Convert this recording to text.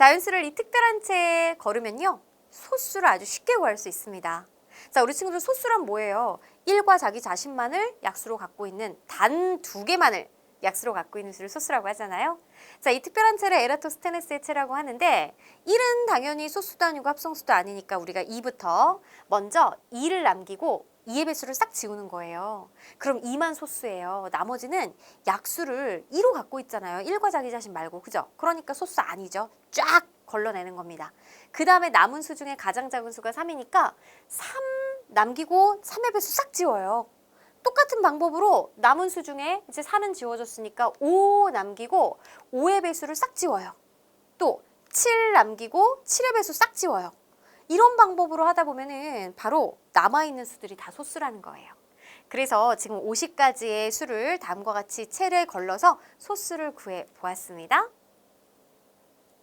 자연수를 이 특별한 채에 걸으면요. 소수를 아주 쉽게 구할 수 있습니다. 자, 우리 친구들 소수란 뭐예요? 1과 자기 자신만을 약수로 갖고 있는 단 두 개만을 약수로 갖고 있는 수를 소수라고 하잖아요. 자, 이 특별한 채를 에라토스테네스의 채라고 하는데 1은 당연히 소수도 아니고 합성수도 아니니까 우리가 2부터 먼저 2를 남기고 2의 배수를 싹 지우는 거예요. 그럼 2만 소수예요. 나머지는 약수를 2로 갖고 있잖아요. 1과 자기 자신 말고. 그죠? 그러니까 소수 아니죠. 쫙 걸러내는 겁니다. 그 다음에 남은 수 중에 가장 작은 수가 3이니까 3 남기고 3의 배수 싹 지워요. 똑같은 방법으로 남은 수 중에 이제 4는 지워졌으니까 5 남기고 5의 배수를 싹 지워요. 또 7 남기고 7의 배수 싹 지워요. 이런 방법으로 하다 보면은 바로 남아있는 수들이 다 소수라는 거예요. 그래서 지금 50가지의 수를 다음과 같이 채를 걸러서 소수를 구해 보았습니다.